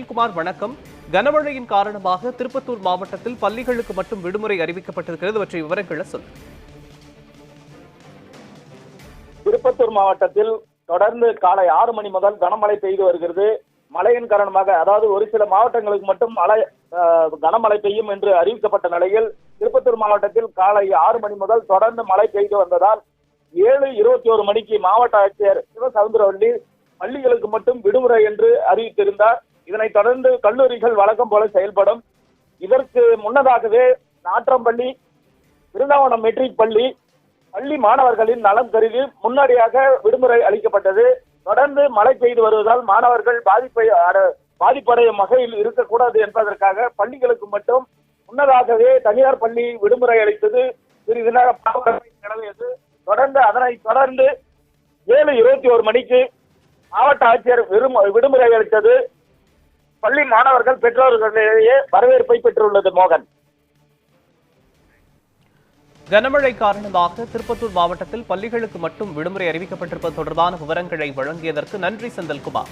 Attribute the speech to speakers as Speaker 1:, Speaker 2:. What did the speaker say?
Speaker 1: குமார் வணக்கம். கனமழையின் காரணமாக திருப்பத்தூர் மாவட்டத்தில் பள்ளிகளுக்கு மட்டும் விடுமுறை அறிவிக்கப்பட்டிருக்கிறது. அவற்றை விவரங்களை சொல்லு
Speaker 2: திருப்பத்தூர் மாவட்டத்தில் தொடர்ந்து காலை ஆறு மணி முதல் கனமழை பெய்து வருகிறது. மழையின் காரணமாக அதாவது ஒரு சில மாவட்டங்களுக்கு மட்டும் மழை கனமழை பெய்யும் என்று அறிவிக்கப்பட்ட நிலையில் திருப்பத்தூர் மாவட்டத்தில் காலை ஆறு மணி முதல் தொடர்ந்து மழை பெய்து வந்ததால் ஏழு இருபத்தி ஒரு மணிக்கு மாவட்ட ஆட்சியர் சிவசவுந்தரவள்ளி பள்ளிகளுக்கு மட்டும் விடுமுறை என்று அறிவித்திருந்தார். இதனைத் தொடர்ந்து கல்லூரிகள் வழக்கம் போல செயல்படும். இதற்கு முன்னதாகவே நாற்றம்பள்ளி விருந்தாவனம் மெட்ரிக் பள்ளி பள்ளி மாணவர்களின் நலம் கருதி முன்னோடியாக விடுமுறை அளிக்கப்பட்டது. தொடர்ந்து மழை பெய்து வருவதால் மாணவர்கள் பாதிப்பை அட- பாதிப்படையும் வகையில் இருக்கக்கூடாது என்பதற்காக பள்ளிகளுக்கு மட்டும் முன்னதாகவே தனியார் பள்ளி விடுமுறை அளித்தது. சிறிது நேரம் நிலவியது தொடர்ந்து அதனை தொடர்ந்து ஏழு இருபத்தி ஒரு மணிக்கு மாவட்ட ஆட்சியர் விடுமுறை அளித்தது. பள்ளி மாணவர்கள் பெற்றோர்களிடையே வரவேற்பை பெற்றுள்ளது மோகன்.
Speaker 1: கனமழை காரணமாக திருப்பத்தூர் மாவட்டத்தில் பள்ளிகளுக்கு மட்டும் விடுமுறை அறிவிக்கப்பட்டிருப்பது தொடர்பான விவரங்களை வழங்கியதற்கு நன்றி செந்தில்குமார்.